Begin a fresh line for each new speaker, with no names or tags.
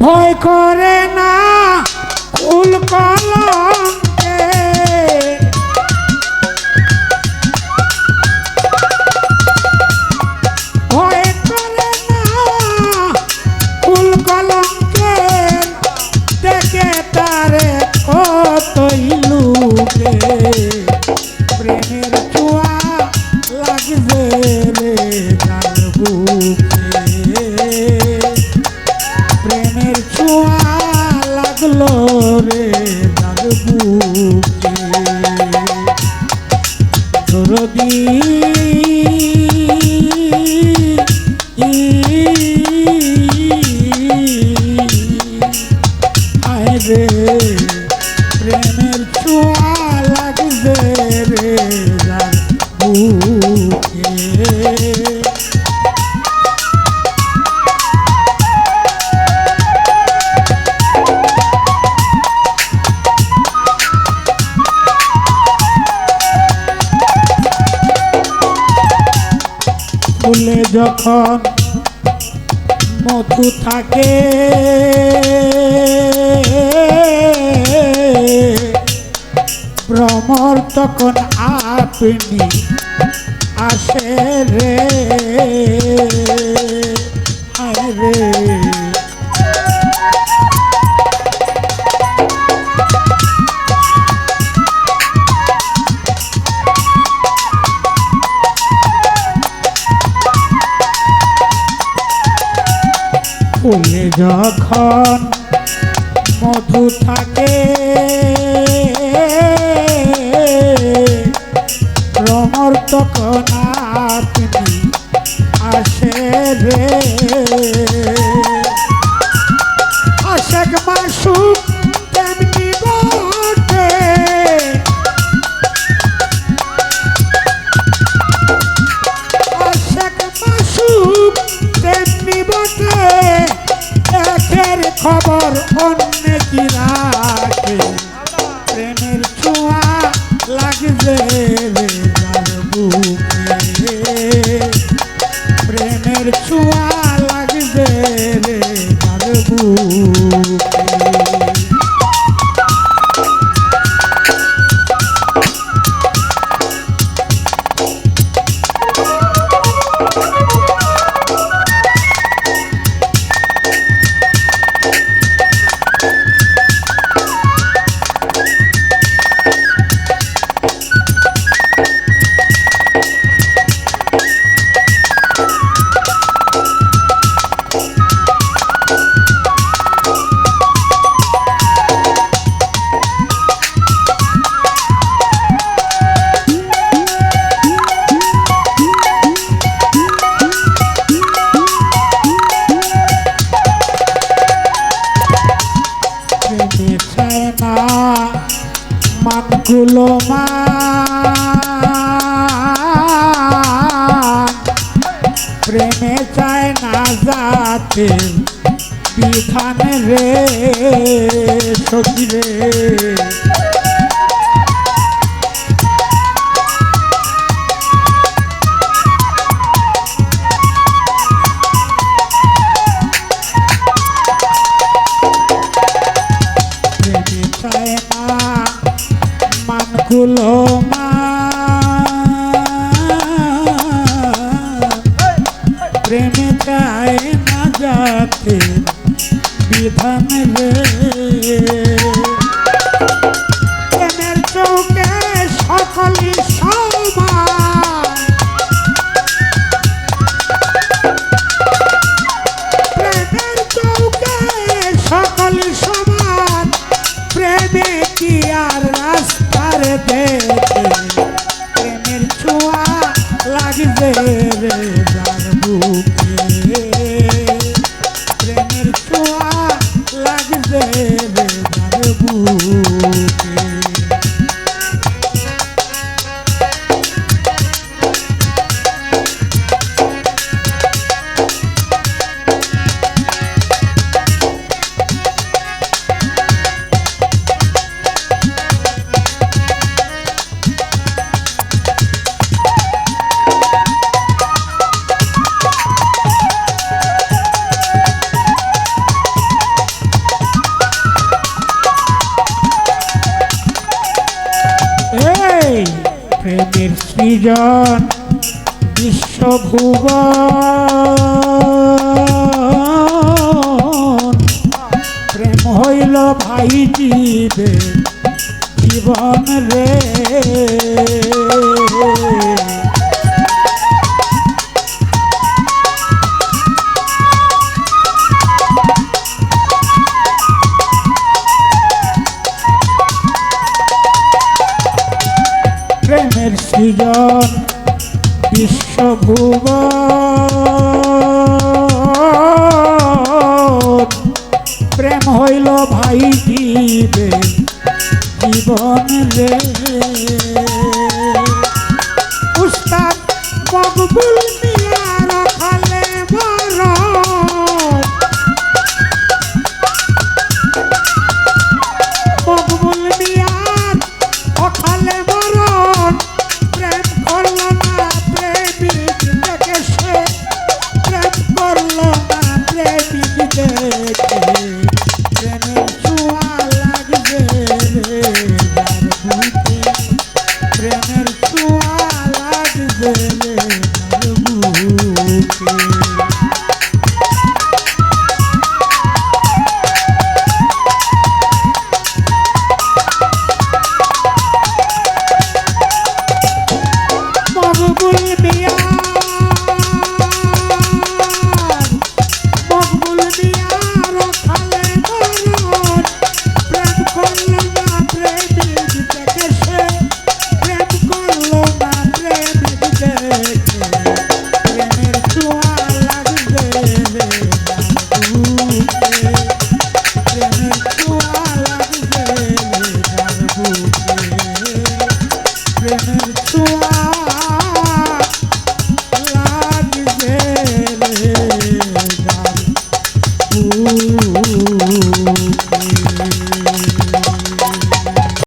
ভয় করে না কুল কলঙ্কে ফুলে যখন মধু থাকে ভ্রমর তখন আপনি আসে রে। আয় যখন মধু থাকে প্রেমে চায় না যাতে বিধান রে সখী রে। প্রেমে চায় না যাতে বিধান রে। প্রেমের চৌকে সকলই সমান। প্রেমের চৌকে সকলই সমান। প্রেমে কি আর রাস্তার দেখে? প্রেমের ছোঁয়া লাগবে রে। বিজন বিশ্বভুব প্রেম হইল ভাই জীবে জীবন রে। বিশ্বভুব প্রেম হইল ভাই দিবে জীবন রে। মুখে বলবে আর